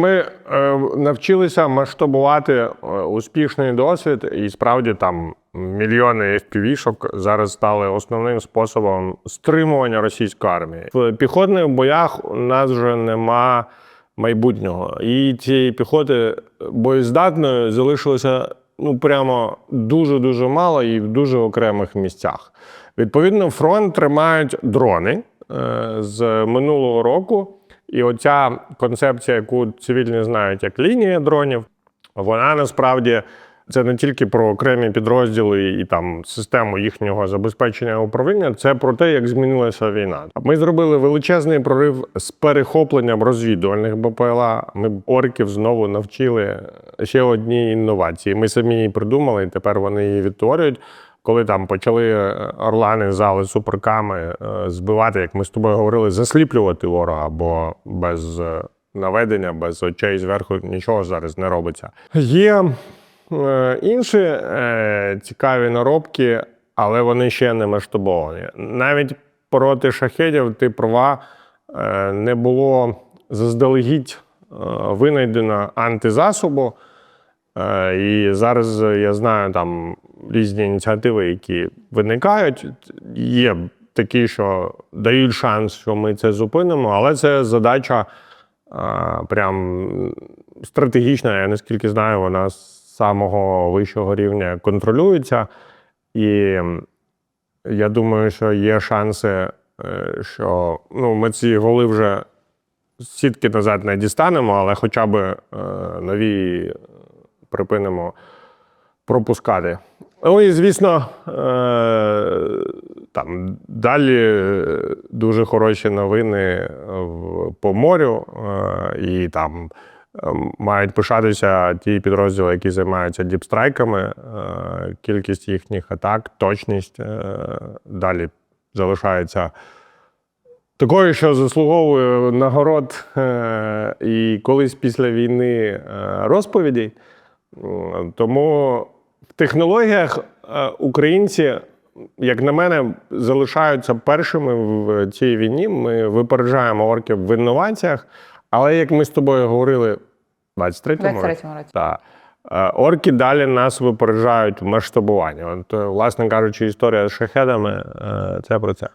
Ми е, навчилися масштабувати е, успішний досвід, і справді там мільйони FPV-шок зараз стали основним способом стримування російської армії. В піхотних боях у нас вже нема майбутнього. І цієї піхоти боєздатної залишилося ну прямо дуже дуже мало і в дуже окремих місцях. Відповідно, фронт тримають дрони е, з минулого року. І оця концепція, яку цивільні знають як лінія дронів, вона насправді це не тільки про окремі підрозділи і там систему їхнього забезпечення управління, це про те, як змінилася війна. Ми зробили величезний прорив з перехопленням розвідувальних БПЛА. Ми орків знову навчили ще одній інновації. Ми самі її придумали, і тепер вони її відтворюють. Коли там почали е, орлани зали суперками е, збивати, як ми з тобою говорили, засліплювати ворога, бо без е, наведення, без очей зверху нічого зараз не робиться. Є інші цікаві наробки, але вони ще не масштабовані. Навіть проти шахедів ти права не було заздалегідь винайдено антизасобу. Е, І зараз е, я знаю там різні ініціативи, які виникають. Є такі, що дають шанс, що ми це зупинимо, але це задача прям стратегічна. Я наскільки знаю, вона з самого вищого рівня контролюється. І я думаю, що є шанси, е, що ну, ми ці голи вже сітки назад не дістанемо, але хоча б е, нові припинимо пропускати. Ну і звісно, е, там далі е, дуже хороші новини по морю, е, і там мають пишатися ті підрозділи, які займаються діпстрайками. Кількість їхніх атак, точність далі залишається такою, що заслуговує нагород і колись після війни розповідей. Тому в технологіях е, українці, як на мене, залишаються першими в цій війні. Ми випереджаємо орків в інноваціях, але як ми з тобою говорили в 23-му році, році. та, е, орки далі нас випереджають в масштабуванні. От, е, власне кажучи, історія з шахедами це про це.